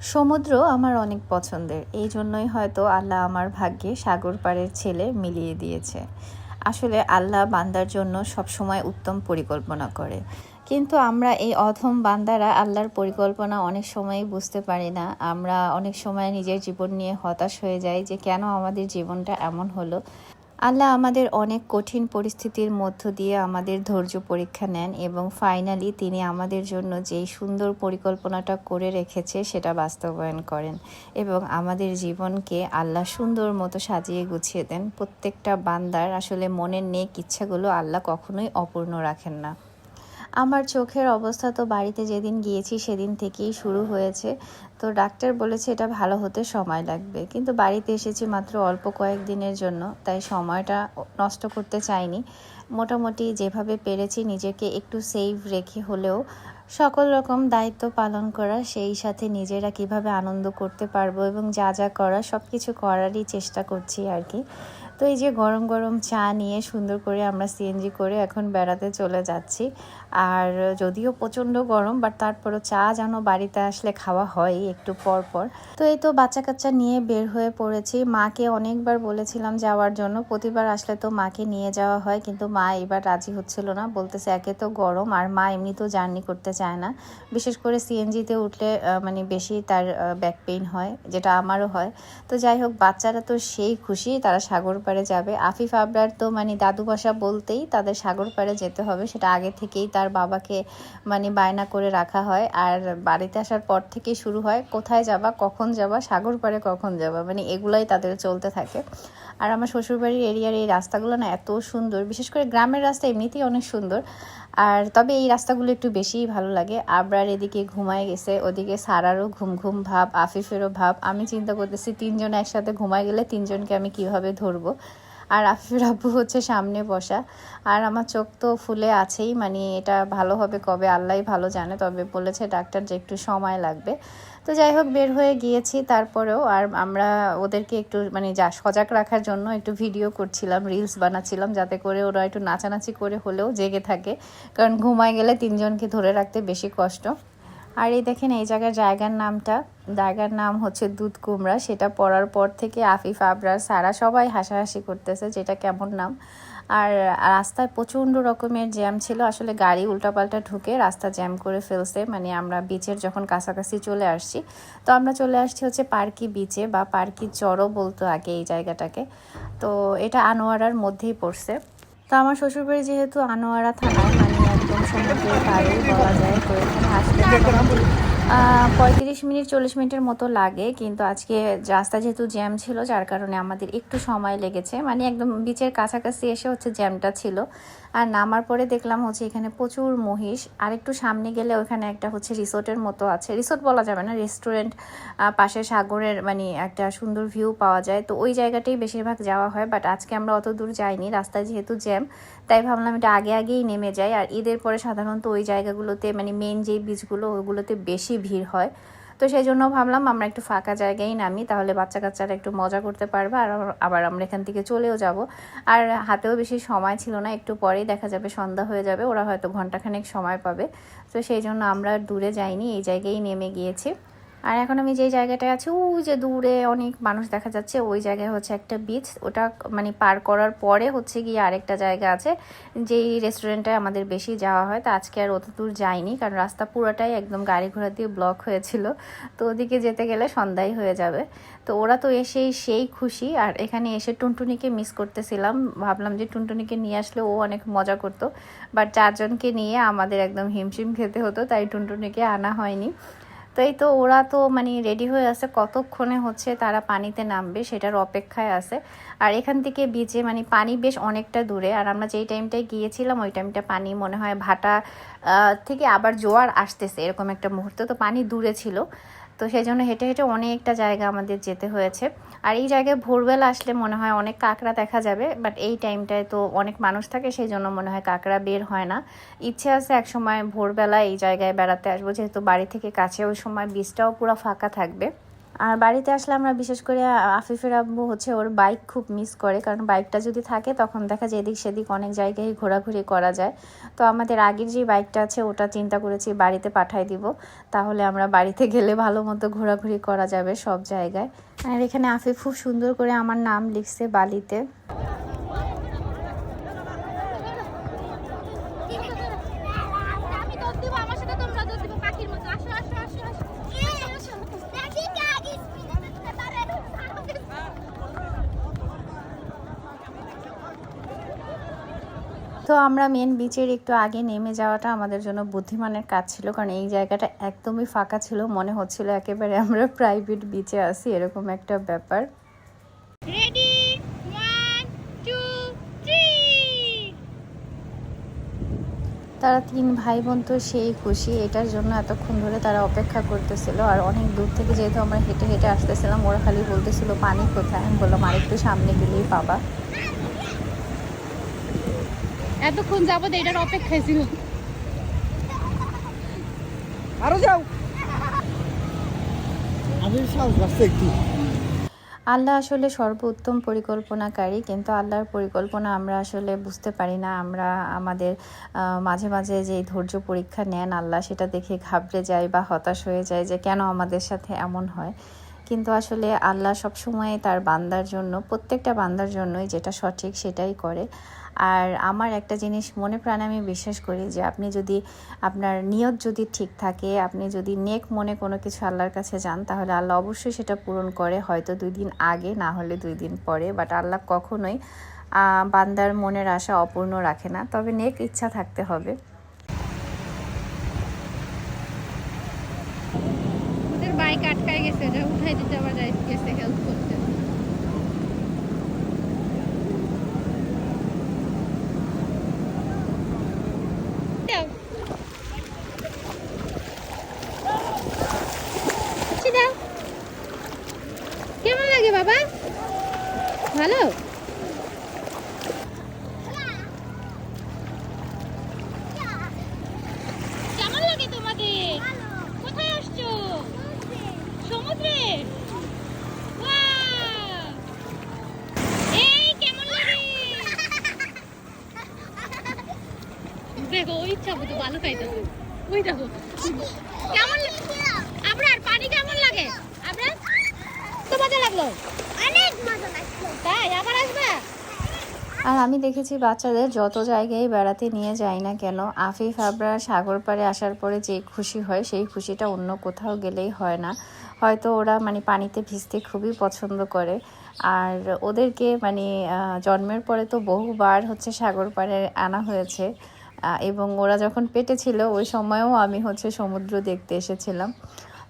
সমুদ্র আমার অনেক পছন্দের। এই জন্যই হয়তো আল্লাহ আমার ভাগ্যে সাগর পাড়ের ছেলে মিলিয়ে দিয়েছে। আসলে আল্লাহ বান্দার জন্য সবসময় উত্তম পরিকল্পনা করে। কিন্তু আমরা এই অধম বান্দারা আল্লাহর পরিকল্পনা অনেক সময়ই বুঝতে পারি না। আমরা অনেক সময় নিজের জীবন নিয়ে হতাশ হয়ে যাই যে কেন আমাদের জীবনটা এমন হলো। আল্লাহ আমাদের অনেক কঠিন পরিস্থিতির মধ্য দিয়ে আমাদের ধৈর্য পরীক্ষা নেন এবং ফাইনালি তিনি আমাদের জন্য যেই সুন্দর পরিকল্পনাটা করে রেখেছে সেটা বাস্তবায়ন করেন এবং আমাদের জীবনকে আল্লাহ সুন্দর মতো সাজিয়ে গুছিয়ে দেন। প্রত্যেকটা বান্দার আসলে মনের নেক ইচ্ছাগুলো আল্লাহ কখনোই অপূর্ণ রাখেন না। আমার চোখের অবস্থা তো বাড়িতে যেদিন গিয়েছি সেদিন থেকেই শুরু হয়েছে। তো ডাক্তার বলেছে এটা ভালো হতে সময় লাগবে। কিন্তু বাড়িতে এসেছি মাত্র অল্প কয়েক দিনের জন্য, তাই সময়টা নষ্ট করতে চাইনি। মোটামুটি যেভাবে পেরেছি নিজেকে একটু সেভ রেখে হলেও সকল রকম দায়িত্ব পালন করা, সেই সাথে নিজেরা কীভাবে আনন্দ করতে পারব এবং যা যা করা সব কিছু করারই চেষ্টা করছি আর কি। তো এই যে গরম গরম চা নিয়ে সুন্দর করে আমরা সিএনজি করে এখন বেড়াতে চলে যাচ্ছি। আর যদিও প্রচণ্ড গরম বাট তারপরও চা যেন বাড়িতে আসলে খাওয়া হয় একটু পর পর। তো এই তো বাচ্চা কাচ্চা নিয়ে বের হয়ে পড়েছি। মাকে অনেকবার বলেছিলাম যাওয়ার জন্য, প্রতিবার আসলে তো মাকে নিয়ে যাওয়া হয়, কিন্তু মা এবার রাজি হচ্ছিল না। বলতেছে, একে তো গরম, আর মা এমনিতেও জার্নি করতে চায় না। বিশেষ করে সিএনজিতে উঠলে মানে বেশি তার ব্যাক পেইন হয়, যেটা আমারও হয়। তো যাই হোক, বাচ্চারা তো সেই খুশি, তারা সাগর পাড়ে যাবে। আফিফ আবরার তো মানে দাদু ভাষা বলতেই তাদের সাগর পাড়ে যেতে হবে। সেটা আগে থেকেই তার বাবাকে মানে বায়না করে রাখা হয়। আর বাড়িতে আসার পর থেকেই শুরু হয়, কোথায় যাবা, কখন যাবা সাগর পাড়ে কখন যাবা? মানে এগুলাই তাদের চলতে থাকে। আর আমার শ্বশুরবাড়ির এরিয়ার এই রাস্তাগুলো না এত সুন্দর। বিশেষ করে গ্রামের রাস্তা এমনিতেই অনেক সুন্দর। আর তবে এই রাস্তাগুলো একটু বেশিই ভালো লাগে। আবরার এদিকে ঘুমায় গেছে, ওদিকে সারারও ঘুম ঘুম ভাব, আফিফেরও ভাব। আমি চিন্তা করতেছি তিনজন একসাথে ঘুমায় গেলে তিনজনকে আমি কীভাবে ধরবো? আর আফিফের আব্বু হচ্ছে সামনে বসা। আর আমার চোখ তো ফুলে আছেই মানে এটা ভালো হবে কবে, আল্লাহ ভালো জানে, তবে বলেছে ডাক্তার যে একটু সময় লাগবে। তো যাই হোক, বের হয়ে গিয়েছি, তারপরেও আর আমরা ওদেরকে একটু মানে যা সজাগ রাখার জন্য একটু ভিডিও করছিলাম রিলস বানাচ্ছিলাম, যাতে করে ওরা একটু নাচানাচি করে হলেও জেগে থাকে। কারণ ঘুমায় গেলে তিনজনকে ধরে রাখতে বেশি কষ্ট। আর এই দেখেন, এই জায়গার জায়গার নামটা। জায়গার নাম হচ্ছে দুধ কুমড়া। সেটা পড়ার পর থেকে আফিফ, আবরার, সারা সবাই হাসাহাসি করতেছে, যেটা কেমন নাম। আর রাস্তায় প্রচণ্ড রকমের জ্যাম ছিল। আসলে গাড়ি উল্টাপাল্টা ঢুকে রাস্তা জ্যাম করে ফেলছে। মানে আমরা বিচের যখন কাছাকাছি চলে আসছি, তো আমরা চলে আসছি হচ্ছে পার্কি বিচে বা পার্কি চরও বলতো আগে এই জায়গাটাকে। তো এটা আনোয়ারার মধ্যেই পড়ছে। তো আমার শ্বশুরবাড়ি যেহেতু আনোয়ারা থানায় মানে একদম সমুদ্রের পাড়ে বলা যায়। তো এখানে আসতে পঁয়ত্রিশ মিনিট, চল্লিশ মিনিটের মতো লাগে। কিন্তু আজকে রাস্তা যেহেতু জ্যাম ছিল, যার কারণে আমাদের একটু সময় লেগেছে। মানে একদম বিচের কাছাকাছি এসে হচ্ছে জ্যামটা ছিল। আর নামার পরে দেখলাম হচ্ছে এখানে প্রচুর মহিষ। আর একটু সামনে গেলে ওখানে একটা হচ্ছে রিসোর্টের মতো আছে। রিসোর্ট বলা যাবে না, রেস্টুরেন্ট পাশে সাগরের মানে একটা সুন্দর ভিউ পাওয়া যায়। তো ওই জায়গাটাই বেশিরভাগ যাওয়া হয় বাট আজকে আমরা অত দূর যাইনি, রাস্তায় যেহেতু জ্যাম, তাই ভাবলাম এটা আগে আগেই নেমে যাই। আর ঈদের পরে সাধারণত ওই জায়গাগুলোতে মানে মেন যেই বীজগুলো ওগুলোতে বেশি ভিড় হয়। তো সেই জন্য ভাবলাম আমরা একটু ফাঁকা জায়গায় নামি, তাহলে বাচ্চা কাচ্চারা একটু মজা করতে পারবে, আর আবার আমরা এখান থেকে চলেও যাব। আর হাতেও বেশি সময় ছিল না, একটু পরেই দেখা যাবে সন্ধ্যা হয়ে যাবে, ওরা হয়তো ঘন্টাখানেক সময় পাবে। তো সেই জন্য আমরা দূরে যাইনি, এই জায়গায় নেমে গিয়েছি। আর এখন আমি যেই জায়গাটায় আছি ওই যে দূরে অনেক মানুষ দেখা যাচ্ছে, ওই জায়গায় হচ্ছে একটা বিচ ওটা মানে পার করার পরে হচ্ছে গিয়ে আরেকটা জায়গা আছে, যেই রেস্টুরেন্টে আমাদের বেশি যাওয়া হয়। তো আজকে আর অত দূর যাইনি, কারণ রাস্তা পুরোটাই একদম গাড়ি ঘোড়া দিয়ে ব্লক হয়েছিল। তো ওদিকে যেতে গেলে সন্ধ্যায় হয়ে যাবে। তো ওরা তো এসেই সেই খুশি। আর এখানে এসে টুনটুনিকে মিস করতেছিলাম। ভাবলাম যে টুনটুনিকে নিয়ে আসলে ও অনেক মজা করতো। বাট চারজনকে নিয়ে আমাদের একদম হিমশিম খেতে হতো, তাই টুনটুনিকে আনা হয়নি। তো এই তো ওরা তো মানে রেডি হয়ে আছে কতক্ষণে হচ্ছে তারা পানিতে নামবে সেটার অপেক্ষায় আছে। আর এখান থেকে বিচে মানে পানি বেশ অনেকটা দূরে। আর আমরা যেই টাইমটায় গিয়েছিলাম, ওই টাইমটা পানি মনে হয় ভাটা থেকে আবার জোয়ার আসতেছে এরকম একটা মুহূর্ত। তো পানি দূরে ছিল। তো সেই জন্য হেঁটে হেঁটে অনেকটা জায়গা আমাদের যেতে হয়েছে। আর এই জায়গায় ভোরবেলা আসলে মনে হয় অনেক কাঁকড়া দেখা যাবে বাট এই টাইমটায় তো অনেক মানুষ থাকে সেই জন্য মনে হয় কাঁকড়া বের হয় না। ইচ্ছে আছে এক সময় ভোরবেলা এই জায়গায় বেড়াতে আসব, যেহেতু বাড়ি থেকে কাছে ওই সময় বীজটাও পুরো ফাঁকা থাকবে। আর বাড়িতে আসলে আমরা বিশেষ করে আফিফের আব্বু হচ্ছে ওর বাইক খুব মিস করে। কারণ বাইকটা যদি থাকে, তখন দেখা যায় এদিক সেদিক অনেক জায়গায় ঘোরাঘুরি করা যায়। তো আমাদের আগের যে বাইকটা আছে, ওটা চিন্তা করেছি বাড়িতে পাঠাই দিব। তাহলে আমরা বাড়িতে গেলে ভালো মতো ঘোরাঘুরি করা যাবে সব জায়গায়। আর এখানে আফিফ খুব সুন্দর করে আমার নাম লিখছে বালিতে আমি দৌড় দিব আমার সাথে তোমরা দৌড় দিবে পাখির মতো আসো আসো আসো আসো আসো দেখি কে আগে স্পিডে দিতে পারে তো আমরা মেন বিচের একটু আগে নেমে যাওয়াটা আমাদের জন্য বুদ্ধিমানের কাজ ছিল কারণ এই জায়গাটা একদমই ফাঁকা ছিল মনে হচ্ছিল একেবারে আমরা প্রাইভেট বিচে আছি এরকম একটা ব্যাপার। রেডি তারা তিন ভাই বোন তো সেই খুশি এটার জন্য এতক্ষণ ধরে তারা অপেক্ষা করতেছিল আর অনেক দূর থেকে যেহেতু আমরা হেঁটে হেঁটে আসতেছিলাম ওরা খালি বলতেছিল পানি কোথায়? আমি বললাম আরেকটু সামনে গেলেই পাবা। এতক্ষণ যাবত এটার অপেক্ষায় ছিল আরও যাও। আমি সাহস বাড়ছে একটু। আল্লাহ আসলে সর্বোত্তম পরিকল্পনাকারী কিন্তু আল্লাহর পরিকল্পনা আমরা আসলে বুঝতে পারি না। আমরা আমাদের আহ, মাঝে মাঝে যে ধৈর্য পরীক্ষা নেন আল্লাহ সেটা দেখে ঘাবড়ে যাই বা হতাশ হয়ে যায় যে কেন আমাদের সাথে এমন হয়। কিন্তু আসলে আল্লাহ সবসময় তার বান্দার জন্য, প্রত্যেকটা বান্দার জন্যই যেটা সঠিক সেটাই করে। আর আমার একটা জিনিস মনে প্রাণে আমি বিশ্বাস করি যে আপনি যদি আপনার নিয়ত যদি ঠিক থাকে, আপনি যদি নেক মনে কোনো কিছু আল্লাহর কাছে যান, তাহলে আল্লাহ অবশ্যই সেটা পূরণ করে হয়তো দুই দিন আগে, না হলে দুই দিন পরে। বাট আল্লাহ কখনোই বান্দার মনের আশা অপূর্ণ রাখে না। তবে নেক ইচ্ছা থাকতে হবে। দেখো ওই ইচ্ছা মতো ভালো খাইতেছে ওই দেখো। কেমন আপনার পানি কেমন লাগে? আপনার তো মজা লাগল। অনেক মজা লাগল। তাই আবার আসবা? আর আমি দেখেছি বাচ্চাদের যত জায়গায় বেড়াতে নিয়ে যাই না কেন আফিফ আবরা সাগর পাড়ে আসার পরে যে খুশি হয় সেই খুশিটা অন্য কোথাও গেলেই হয় না। হয়তো ওরা মানে পানিতে ভিজতে খুবই পছন্দ করে। আর ওদেরকে মানে জন্মের পরে তো বহুবার হচ্ছে সাগর পাড়ে আনা হয়েছে। এবং ওরা যখন পেটে ছিল, ওই সময়ও আমি হচ্ছে সমুদ্র দেখতে এসেছিলাম।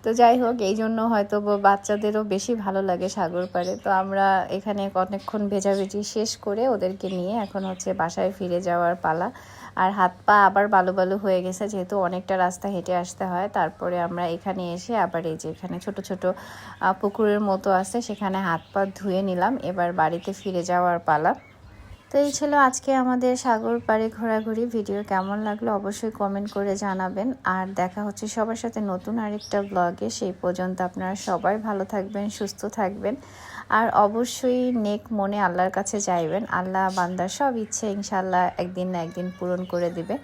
তো যাই হোক, এই জন্য হয়তো বাচ্চাদেরও বেশি ভালো লাগে সাগর পাড়ে। তো আমরা এখানে অনেকক্ষণ ভেজাভেজি শেষ করে ওদেরকে নিয়ে এখন হচ্ছে বাসায় ফিরে যাওয়ার পালা। আর হাত পা আবার বালু বালু হয়ে গেছে, যেহেতু অনেকটা রাস্তা হেঁটে আসতে হয়। তারপরে আমরা এখানে এসে আবার এই যে এখানে ছোট ছোট পুকুরের মতো আছে, সেখানে হাত পা ধুয়ে নিলাম। এবার বাড়িতে ফিরে যাওয়ার পালা। তো এই ছিল আজকে আমাদের সাগর পাড়ে ঘোরাঘুরি। ভিডিও কেমন লাগল অবশ্যই কমেন্ট করে জানাবেন। আর দেখা হচ্ছে সবার সাথে নতুন আরেকটা ব্লগে সেই পর্যন্ত আপনারা সবাই ভালো থাকবেন, সুস্থ থাকবেন। আর অবশ্যই নেক মনে আল্লাহর কাছে চাইবেন। আল্লাহ বান্দার সব ইচ্ছে ইনশাল্লাহ একদিন না একদিন পূরণ করে দিবে।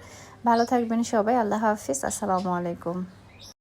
ভালো থাকবেন সবাই। আল্লাহ হাফিজ। আসসালামু আলাইকুম।